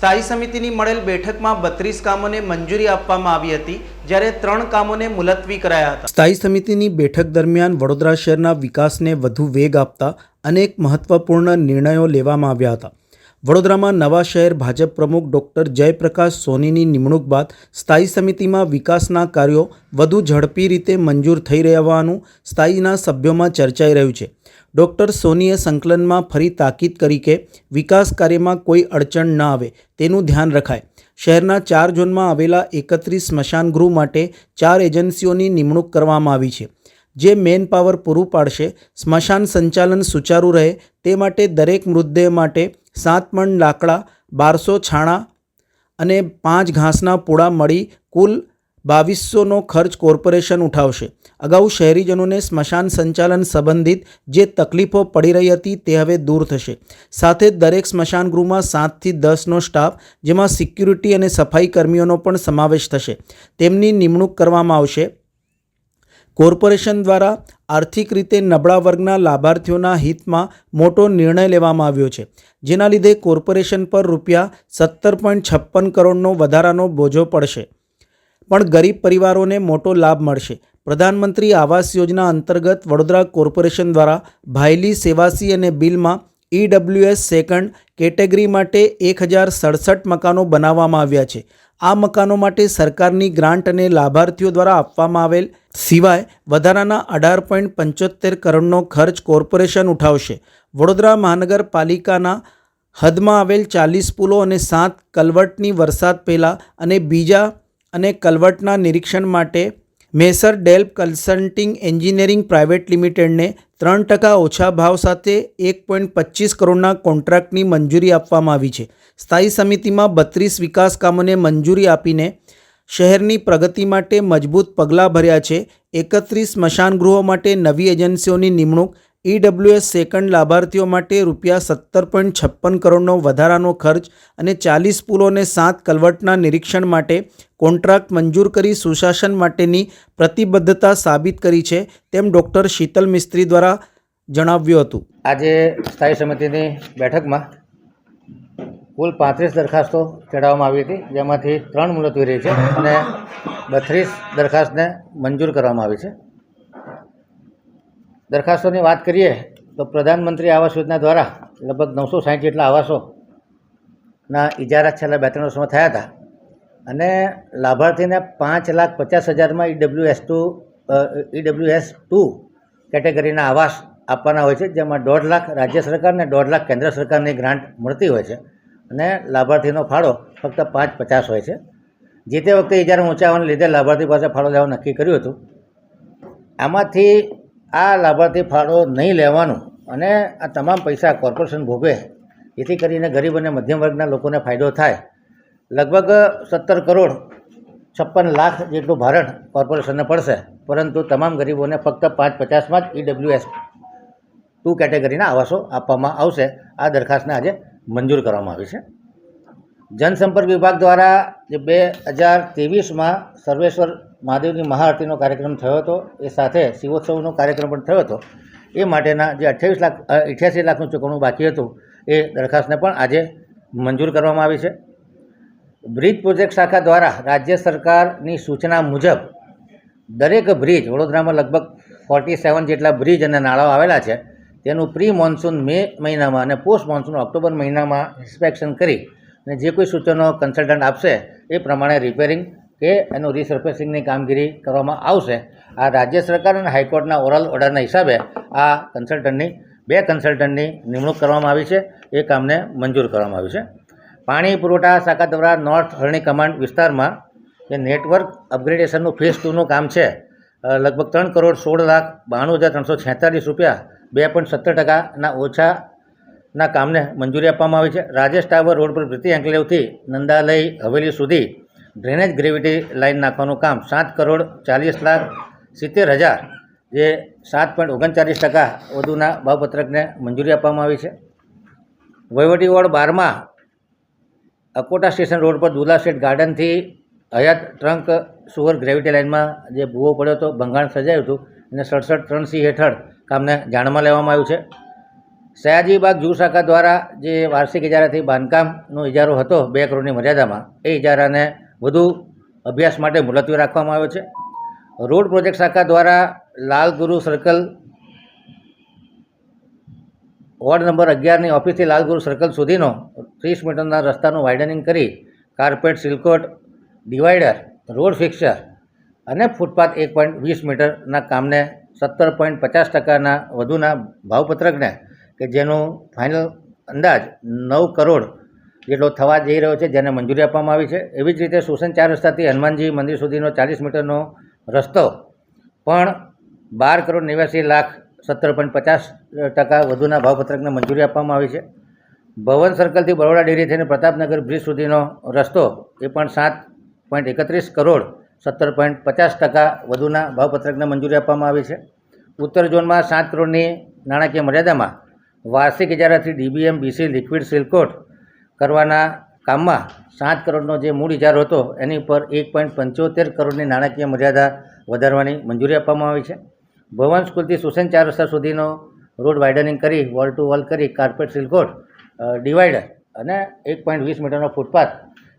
સ્થાયી સમિતિની મળેલ બેઠકમાં બત્રીસ કામોને મંજૂરી આપવામાં આવી હતી, જ્યારે ત્રણ કામોને મુલતવી કરાયા હતા. સ્થાયી સમિતિની બેઠક દરમિયાન વડોદરા શહેરના વિકાસને વધુ વેગ આપતા અનેક મહત્વપૂર્ણ નિર્ણયો લેવામાં આવ્યા હતા. વડોદરામાં નવા શહેર ભાજપ પ્રમુખ ડૉક્ટર જયપ્રકાશ સોનીની નિમણૂક બાદ સ્થાયી સમિતિમાં વિકાસના કાર્યો વધુ ઝડપી રીતે મંજૂર થઈ રહ્યા હોવાનું સ્થાયીના સભ્યોમાં ચર્ચાઈ રહ્યું છે. ડૉક્ટર સોનીએ સંકલનમાં ફરી તાકીદ કરી કે વિકાસ કાર્યમાં કોઈ અડચણ ન આવે તેનું ધ્યાન રખાય. શહેરના ચાર ઝોનમાં આવેલા એકત્રીસ સ્મશાન ગૃહ માટે ચાર એજન્સીઓની નિમણૂક કરવામાં આવી છે. જે મેન પાવર પૂરું પાડશે, સ્મશાન સંચાલન સુચારું રહે તે માટે દરેક મૃતદેહ માટે સાત મણ લાકડા, બારસો છાણા અને પાંચ ઘાસના પૂળા મળી કુલ બાવીસોનો ખર્ચ કોર્પોરેશન ઉઠાવશે. અગાઉ શહેરીજનોને સ્મશાન સંચાલન સંબંધિત જે તકલીફો પડી રહી હતી તે હવે દૂર થશે. સાથે જ દરેક સ્મશાન ગૃહમાં સાતથી દસનો સ્ટાફ, જેમાં સિક્યુરિટી અને સફાઈ કર્મીઓનો પણ સમાવેશ થશે. તેમની નિમણૂક કરવામાં આવશે. કોર્પોરેશન દ્વારા આર્થિક રીતે નબળા વર્ગના લાભાર્થીઓના હિતમાં મોટો નિર્ણય લેવામાં આવ્યો છે, જેના લીધે કોર્પોરેશન પર રૂપિયા સત્તર પોઈન્ટ છપ્પન કરોડનો વધારાનો બોજો પડશે. પણ ગરીબ પરિવારોને મોટો લાભ મળશે. પ્રધાનમંત્રી આવાસ યોજના અંતર્ગત વડોદરા કોર્પોરેશન દ્વારા ભાયલી સેવાસી અને બિલમાં ઈડબ્લ્યુએસ સેકન્ડ કેટેગરી માટે એક હજાર સડસઠ મકાનો બનાવવામાં આવ્યા છે. આ મકાનો માટે સરકારની ગ્રાન્ટ અને લાભાર્થીઓ દ્વારા આપવામાં આવેલ સિવાય વધારાના અઢાર પોઈન્ટ પંચોતેર કરોડનો ખર્ચ કોર્પોરેશન ઉઠાવશે. વડોદરા મહાનગરપાલિકાના હદમાં આવેલ ચાલીસ પુલો અને સાત કલવટની વરસાદ પહેલાં અને બીજા અને કલવર્ટના નિરીક્ષણ માટે મેસર ડેલ્પ કન્સલ્ટિંગ એન્જિનિયરિંગ પ્રાઇવેટ લિમિટેડને ત્રણ ટકા ઓછા ભાવ સાથે એક પોઈન્ટ પચીસ કરોડના કોન્ટ્રાક્ટની મંજૂરી આપવામાં આવી છે. સ્થાયી સમિતિમાં બત્રીસ વિકાસ કામોને મંજૂરી આપીને શહેરની પ્રગતિ માટે મજબૂત પગલાં ભર્યા છે. એકત્રીસ સ્મશાનગૃહો માટે નવી એજન્સીઓની નિમણૂક ઈડબ્લ્યુએસ સેકન્ડ લાભાર્થીઓ માટે રૂપિયા સત્તર પોઈન્ટ છપ્પન કરોડનો વધારાનો ખર્ચ અને ચાલીસ પુલો અને સાત કલવર્ટના નિરીક્ષણ માટે કોન્ટ્રાક્ટ મંજૂર કરી સુશાસન માટેની પ્રતિબદ્ધતા સાબિત કરી છે તેમ ડૉક્ટર શીતલ મિસ્ત્રી દ્વારા જણાવ્યું હતું. આજે સ્થાયી સમિતિની બેઠકમાં કુલ પાંત્રીસ દરખાસ્તો ચડાવવામાં આવી હતી, જેમાંથી ત્રણ મુલતવી રહી છે અને બત્રીસ દરખાસ્તને મંજૂર કરવામાં આવી છે. દરખાસ્તોની વાત કરીએ તો પ્રધાનમંત્રી આવાસ યોજના દ્વારા લગભગ નવસો સાહીઠ જેટલા આવાસોના ઇજારા છેલ્લા બે ત્રણ વર્ષમાં થયા હતા. અને લાભાર્થીને પાંચ લાખ પચાસ હજારમાં ઈડબ્લ્યુએસ ટુ ઈડબ્લ્યુએસ ટુ કેટેગરીના આવાસ આપવાના હોય છે, જેમાં દોઢ લાખ રાજ્ય સરકારને દોઢ લાખ કેન્દ્ર સરકારની ગ્રાન્ટ મળતી હોય છે. અને લાભાર્થીનો ફાળો ફક્ત પાંચ પચાસ હોય છે. જે તે વખતે ઇજારા ઊંચાવાને લીધે લાભાર્થી પાસે ફાળો લેવાનું નક્કી કર્યું હતું. આમાંથી આ લાભાર્થી ફાળો નહીં લેવાનું અને આ તમામ પૈસા કોર્પોરેશન ભોગવે જેથી કરીને ગરીબ અને મધ્યમ વર્ગના લોકોને ફાયદો થાય. લગભગ સત્તર કરોડ છપ્પન લાખ જેટલું ભારણ કોર્પોરેશનને પડશે, પરંતુ તમામ ગરીબોને ફક્ત પાંચ પચાસમાં જ ઈડબ્લ્યુએસ ટુ કેટેગરીના આવાસો આપવામાં આવશે. આ દરખાસ્તને આજે મંજૂર કરવામાં આવી છે. જનસંપર્ક વિભાગ દ્વારા જે બે હજાર ત્રેવીસમાં સર્વેશ્વર મહાદેવની મહાઆરતીનો કાર્યક્રમ થયો હતો, એ સાથે શિવોત્સવનો કાર્યક્રમ પણ થયો હતો. એ માટેના જે અઠ્યાવીસ લાખ અઠ્યાસી લાખનું ચૂકવણું બાકી હતું, એ દરખાસ્તને પણ આજે મંજૂર કરવામાં આવી છે. બ્રિજ પ્રોજેક્ટ શાખા દ્વારા રાજ્ય સરકારની સૂચના મુજબ દરેક બ્રિજ, વડોદરામાં લગભગ ફોર્ટી સેવન જેટલા બ્રિજ અને નાળાઓ આવેલા છે. તેનું પ્રી મોન્સૂન મે મહિનામાં અને પોસ્ટ મોન્સૂન ઓક્ટોબર મહિનામાં ઇન્સ્પેક્શન કરી અને જે કોઈ સૂચનો કન્સલ્ટન્ટ આપશે, એ પ્રમાણે રિપેરિંગ કે એનું રીસર્ફેસિંગની કામગીરી કરવામાં આવશે. આ રાજ્ય સરકાર અને હાઈકોર્ટના ઓરલ ઓર્ડરના હિસાબે આ કન્સલ્ટન્ટની, બે કન્સલ્ટન્ટની નિમણૂક કરવામાં આવી છે. એ કામને મંજૂર કરવામાં આવ્યું છે. પાણી પુરવઠા દ્વારા નોર્થ હરણી કમાન્ડ વિસ્તારમાં જે નેટવર્ક અપગ્રેડેશનનું ફેઝ ટુનું કામ છે લગભગ ત્રણ કરોડ સોળ લાખ બાણું હજાર ત્રણસો છેતાલીસ રૂપિયા, બે પોઈન્ટ સત્તર ટકાના ઓછાના કામને મંજૂરી આપવામાં આવી છે. રાજેશ ટાવર રોડ પર પ્રતિ એન્કલેવથી નંદાલય હવેલી સુધી ડ્રેનેજ ગ્રેવિટી લાઇન નાખવાનું કામ સાત કરોડ ચાલીસ લાખ સિત્તેર હજાર, જે સાત પોઈન્ટ ઓગણચાલીસ ટકા વધુના ભાવપત્રકને મંજૂરી આપવામાં આવી છે. વહીવટી વોર્ડ બારમાં અકોટા સ્ટેશન રોડ પર દુલા ગાર્ડનથી હયાત ટ્રંક સુવર ગ્રેવિટી લાઇનમાં જે ભૂવો પડ્યો હતો, ભંગાણ સર્જાયું હતું અને સડસઠ ત્રણ સી હેઠળ કામને જાણમાં લેવામાં આવ્યું છે. સયાજીબાગ જૂ શાખા દ્વારા જે વાર્ષિક ઇજારાથી બાંધકામનો ઇજારો હતો બે કરોડની મર્યાદામાં, એ ઇજારાને વધુ અભ્યાસ માટે મુલતવી રાખવામાં આવ્યો છે. રોડ પ્રોજેક્ટ શાખા દ્વારા Lal Guru circle ward number અગિયારની ઓફિસથી લાલ ગુરુ સર્કલ સુધીનો ત્રીસ મીટરના રસ્તાનું વાઇડનિંગ કરી carpet seal coat divider road fixer અને ફૂટપાથ એક પોઈન્ટ વીસ મીટરના કામને સત્તર પોઈન્ટ પચાસ ટકાના વધુના ભાવપત્રકને કે જેનું ફાઇનલ અંદાજ નવ કરોડ જેટલો થવા જઈ રહ્યો છે જેને મંજૂરી આપવામાં આવી છે. એવી જ રીતે સુસન ચાર રસ્તાથી હનુમાનજી મંદિર સુધીનો ચાલીસ મીટરનો રસ્તો પણ બાર કરોડ નેવ્યાસી લાખ સત્તર પોઈન્ટ પચાસ ટકા વધુના ભાવપત્રકને મંજૂરી આપવામાં આવી છે. ભવન સર્કલથી બરોડા ડેરી થઈને પ્રતાપનગર બ્રિજ સુધીનો રસ્તો એ પણ સાત પોઈન્ટ એકત્રીસ કરોડ સત્તર પોઈન્ટ પચાસ ટકા વધુના ભાવપત્રકને મંજૂરી આપવામાં આવી છે. ઉત્તર ઝોનમાં સાત કરોડની નાણાકીય મર્યાદામાં વાર્ષિક ઇજારાથી ડીબીએમ, બીસી, લિક્વિડ સિલકોટ કરવાના કામમાં સાત કરોડનો જે મૂળ ઇજારો હતો, એની પર એક પોઈન્ટ પંચોતેર કરોડની નાણાકીય મર્યાદા વધારવાની મંજૂરી આપવામાં આવી છે. ભવન સ્કૂલથી સુસેન ચાર રસ્તા સુધીનો રોડ વાઇડનિંગ કરી, વોલ ટુ વોલ કરી, કાર્પેટ સિલકોટ ડિવાઈડર અને એક પોઈન્ટ વીસ મીટરનો ફૂટપાથ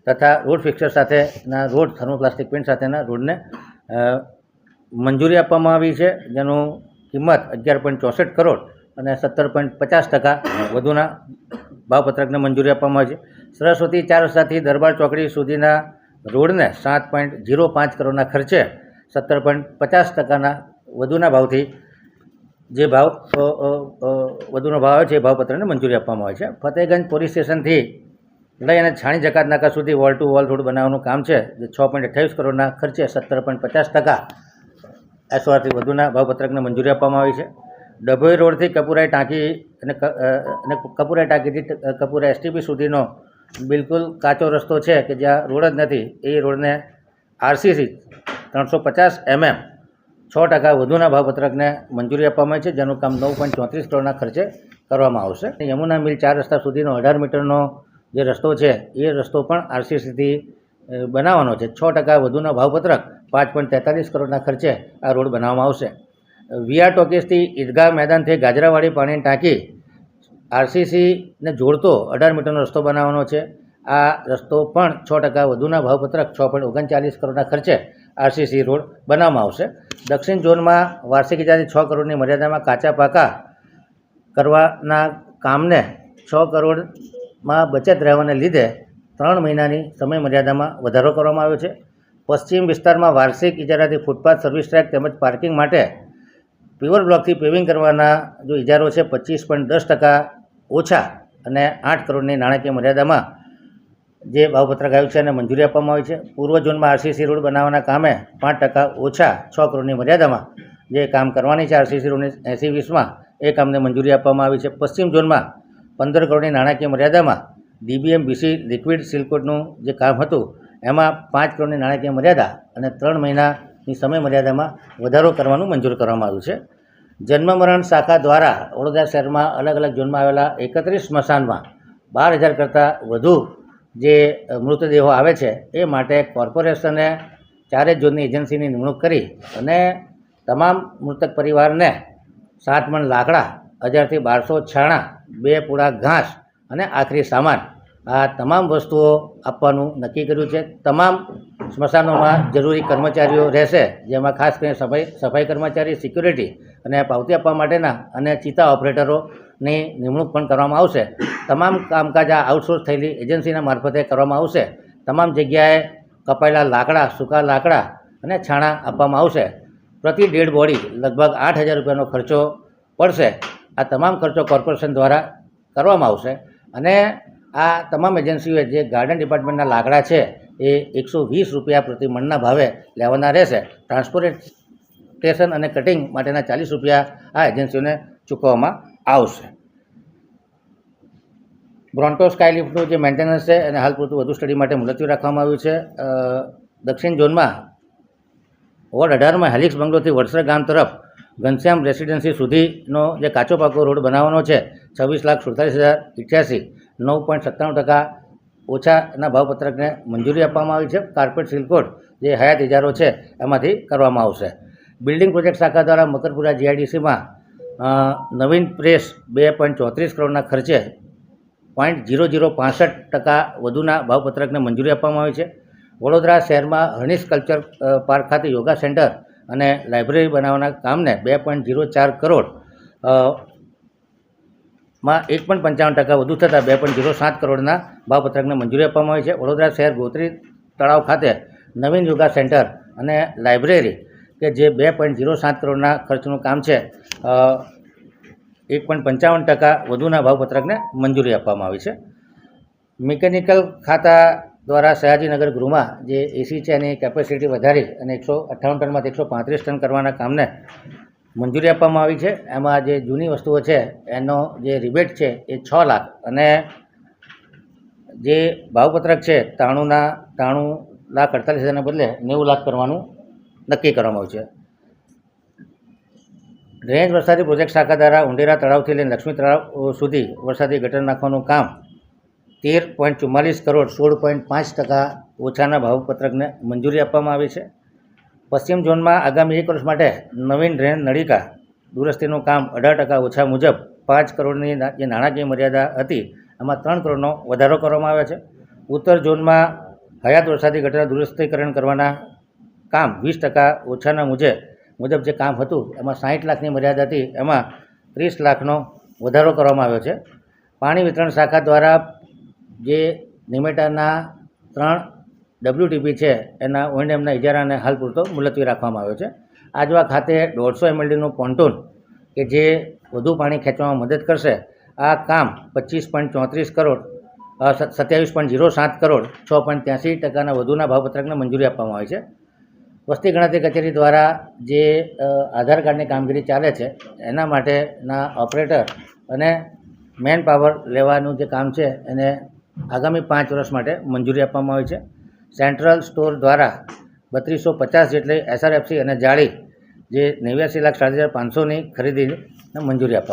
તથા રોડ ફિક્સર સાથેના રોડ, થર્મોપ્લાસ્ટિક પેન્ટ સાથેના રોડને મંજૂરી આપવામાં આવી છે, જેનું કિંમત અગિયાર પોઈન્ટ ચોસઠ કરોડ અને સત્તર પોઈન્ટ પચાસ ટકા વધુના ભાવપત્રકને મંજૂરી આપવામાં આવી છે. સરસ્વતી ચાર રસ્તાથી દરબાર ચોકડી સુધીના રોડને સાત પોઈન્ટ ઝીરો પાંચ કરોડના ખર્ચે સત્તર પોઈન્ટ પચાસ ટકાના વધુના ભાવથી જે ભાવ વધુનો ભાવ આવે છે એ ભાવપત્રને મંજૂરી આપવામાં આવે છે. ફતેહગંજ પોલીસ સ્ટેશનથી લઈ અને છાણી જકાત નાકા સુધી વોલ ટુ વોલ રોડ બનાવવાનું કામ છે, જે છ પોઈન્ટ અઠ્યાવીસ કરોડના ખર્ચે સત્તર પોઈન્ટ પચાસ ટકા એસઓઆરથી વધુના ભાવપત્રકને મંજૂરી આપવામાં આવી છે. ડભોઈ રોડથી કપુરાઈ ટાંકી અને અને કપુરાઈ ટાંકીથી કપુરા એસટીપી સુધીનો બિલકુલ કાચો રસ્તો છે કે જ્યાં રોડ જ નથી, એ રોડને આરસીસી ત્રણસો પચાસ એમએમ છ ટકા વધુના ભાવપત્રકને મંજૂરી આપવામાં આવી છે, જેનું કામ નવ પોઈન્ટ ચોત્રીસ કરોડના ખર્ચે કરવામાં આવશે. યમુના મિલ ચાર રસ્તા સુધીનો અઢાર મીટરનો જે રસ્તો છે, એ રસ્તો પણ આરસીસીથી બનાવવાનો છે. છ ટકા વધુના ભાવપત્રક પાંચ પોઈન્ટ તેતાલીસ કરોડના ખર્ચે આ રોડ બનાવવામાં આવશે. વીઆર ટોકીસથી ઈદગાહ મેદાનથી ગાજરાવાડી પાણીની ટાંકી આરસીસીને જોડતો અઢાર મીટરનો રસ્તો બનાવવાનો છે. આ રસ્તો પણ છ ટકા વધુના ભાવપત્રક છ પોઈન્ટ ઓગણચાલીસ કરોડના ખર્ચે આરસીસી રોડ બનાવવામાં આવશે. દક્ષિણ ઝોનમાં વાર્ષિક ઇજાથી છ કરોડની મર્યાદામાં કાચા પાકા કરવાના કામને છ કરોડમાં બચત રહેવાને લીધે ત્રણ મહિનાની સમય મર્યાદામાં વધારો કરવામાં આવ્યો છે. પશ્ચિમ વિસ્તારમાં વાર્ષિક ઇજારાથી ફૂટપાથ સર્વિસ ટ્રેક તેમજ પાર્કિંગ માટે પ્યોર બ્લોકથી પેવિંગ કરવાના જો ઇજારો છે પચીસ પોઈન્ટ દસ ટકા ઓછા અને આઠ કરોડની નાણાકીય મર્યાદામાં જે ભાવપત્રક આવ્યું છે એને મંજૂરી આપવામાં આવી છે. પૂર્વ ઝોનમાં આરસીસી રોડ બનાવવાના કામે પાંચ ટકા ઓછા છ કરોડની મર્યાદામાં જે કામ કરવાની છે આરસીસી રોડની એંસી વીસમાં એ કામને મંજૂરી આપવામાં આવી છે. પશ્ચિમ ઝોનમાં પંદર કરોડની નાણાકીય મર્યાદામાં ડીબીએમ બીસી લિક્વિડ સિલકોટનું જે કામ હતું, એમાં પાંચ કરોડની નાણાકીય મર્યાદા અને ત્રણ મહિનાની સમય મર્યાદામાં વધારો કરવાનું મંજૂર કરવામાં આવ્યું છે. જન્મ મરણ શાખા દ્વારા વડોદરા શહેરમાં અલગ અલગ ઝોનમાં આવેલા એકત્રીસ સ્મશાનમાં બાર હજાર કરતાં વધુ જે મૃતદેહો આવે છે, એ માટે કોર્પોરેશને ચારે ઝોનની એજન્સીની નિમણૂક કરી અને તમામ મૃતક પરિવારને સાત મણ લાકડા, હજારથી બારસો છાણા, બે પૂળા ઘાસ અને આખરી સામાન આ તમામ વસ્તુઓ આપવાનું નક્કી કર્યું છે. તમામ સ્મશાનોમાં જરૂરી કર્મચારીઓ રહેશે, જેમાં ખાસ કરીને સફાઈ સફાઈ કર્મચારી, સિક્યુરિટી અને પાવતી આપવા માટેના અને ચિતા ઓપરેટરોની નિમણૂક પણ કરવામાં આવશે. તમામ કામકાજ આ આઉટસોર્સ થયેલી એજન્સીના મારફતે કરવામાં આવશે. તમામ જગ્યાએ કપાયેલા લાકડા, સૂકા લાકડા અને છાણા આપવામાં આવશે. પ્રતિ ડેડ બોડી લગભગ આઠ હજાર રૂપિયાનો ખર્ચો પડશે. આ તમામ ખર્ચો કોર્પોરેશન દ્વારા કરવામાં આવશે અને આ તમામ એજન્સીઓએ જે ગાર્ડન ડિપાર્ટમેન્ટના લાકડા છે, એ એકસો વીસ રૂપિયા પ્રતિ મણના ભાવે લેવાના રહેશે. ટ્રાન્સપોર્ટેશન અને કટિંગ માટેના ચાલીસ રૂપિયા આ એજન્સીઓને ચૂકવવામાં આવશે. બ્રોન્ટો સ્કાયલિફ્ટનું જે મેન્ટેનન્સ છે, એને હાલ પૂરતું વધુ સ્ટડી માટે મુલતવી રાખવામાં આવ્યું છે. દક્ષિણ ઝોનમાં વોર્ડ અઢારમાં હેલિક્સ બંગલોથી વડસર ગામ તરફ ઘનશ્યામ રેસિડેન્સી સુધીનો જે કાચો પાકો રોડ બનાવવાનો છે, છવ્વીસ લાખ સુડતાલીસ હજાર અઠ્યાસી નવ પોઈન્ટ સત્તાણું ટકા ઓછાના ભાવપત્રકને મંજૂરી આપવામાં આવી છે. કાર્પેટ સિલકોટ જે હયાત ઇજારો છે, એમાંથી કરવામાં આવશે. બિલ્ડિંગ પ્રોજેક્ટ શાખા દ્વારા મકરપુરા જીઆઈડીસીમાં નવીન પ્રેસ બે પોઈન્ટ ચોત્રીસ કરોડના ખર્ચે પોઈન્ટ જીરો જીરો પાસઠ ટકા વધુના ભાવપત્રકને મંજૂરી આપવામાં આવી છે. વડોદરા શહેરમાં હર્નિસ કલ્ચર પાર્ક ખાતે યોગા સેન્ટર અને લાઇબ્રેરી બનાવવાના કામને બે પોઈન્ટ જીરો ચાર કરોડ માં એક પણ પંચાવન ટકા વધુ થતાં બે પોઈન્ટ જીરો સાત કરોડના ભાવપત્રકને મંજૂરી આપવામાં આવી છે. વડોદરા શહેર ગોત્રી તળાવ ખાતે નવીન યોગા સેન્ટર અને લાઇબ્રેરી કે જે બે પોઈન્ટ જીરો સાત કરોડના ખર્ચનું કામ છે એક પોઈન્ટ પંચાવન ટકા વધુના ભાવપત્રકને મંજૂરી આપવામાં આવી છે. મિકેનિકલ ખાતા દ્વારા સયાજીનગર ગૃહમાં જે એસી છે એની કેપેસિટી વધારી અને એકસો અઠ્ઠાવન ટનમાંથી એકસો પાંત્રીસ ટન કરવાના કામને મંજૂરી આપવામાં આવી છે. એમાં જે જૂની વસ્તુઓ છે, એનો જે રિબેટ છે, એ છ લાખ. અને જે ભાવપત્રક છે, ત્રાણુંના, ત્રાણું લાખ અડતાલીસ હજારના બદલે નેવું લાખ કરવાનું નક્કી કરવામાં આવ્યું છે. ડ્રેનેજ વરસાદી પ્રોજેક્ટ શાખા દ્વારા ઉંડેરા તળાવથી લઈને લક્ષ્મી તળાવ સુધી વરસાદી ગટર નાખવાનું કામ તેર પોઈન્ટ ચુમ્માલીસ કરોડ સોળ પોઈન્ટ પાંચ ટકા ઓછાના ભાવપત્રકને મંજૂરી આપવામાં આવી છે. પશ્ચિમ ઝોનમાં આગામી એક વર્ષ માટે નવીન ડ્રેન નળિકા દુરસ્તીનું કામ અઢાર ટકા ઓછા મુજબ પાંચ કરોડની જે નાણાકીય મર્યાદા હતી એમાં ત્રણ કરોડનો વધારો કરવામાં આવ્યો છે. ઉત્તર ઝોનમાં હયાત વરસાદી ગટરના દુરસ્તીકરણ કરવાના કામ વીસ ટકા ઓછાના મુજબ મુજબ જે કામ હતું, એમાં સાહીઠ લાખની મર્યાદા હતી, એમાં ત્રીસ લાખનો વધારો કરવામાં આવ્યો છે. પાણી વિતરણ શાખા દ્વારા જે નિમેટાના ત્રણ ડબ્લ્યુટીપી છે, એના ઓએનએમના ઇજારાને હાલ પૂરતો મુલતવી રાખવામાં આવ્યો છે. આજવા ખાતે દોઢસો એમએલડીનું પોન્ટૂન કે જે વધુ પાણી ખેંચવામાં મદદ કરશે, આ કામ પચીસ પોઈન્ટ ચોત્રીસ કરોડ સત્યાવીસ પોઈન્ટ ઝીરો સાત કરોડ, છ પોઈન્ટ ત્યાંસી ટકાના વધુના ભાવપત્રકને મંજૂરી આપવામાં આવી છે. વસ્તી ગણતરી કચેરી દ્વારા જે આધાર કાર્ડની કામગીરી ચાલે છે, એના માટેના ઓપરેટર અને મેન પાવર લેવાનું જે કામ છે, એને આગામી પાંચ વર્ષ માટે મંજૂરી આપવામાં આવી છે. સેન્ટ્રલ સ્ટોર દ્વારા બત્રીસો પચાસ જેટલી એસઆરએફસી અને જાળી, જે નેવ્યાસી લાખ સાત હજાર પાંચસોની ખરીદીને મંજૂરી આપવામાં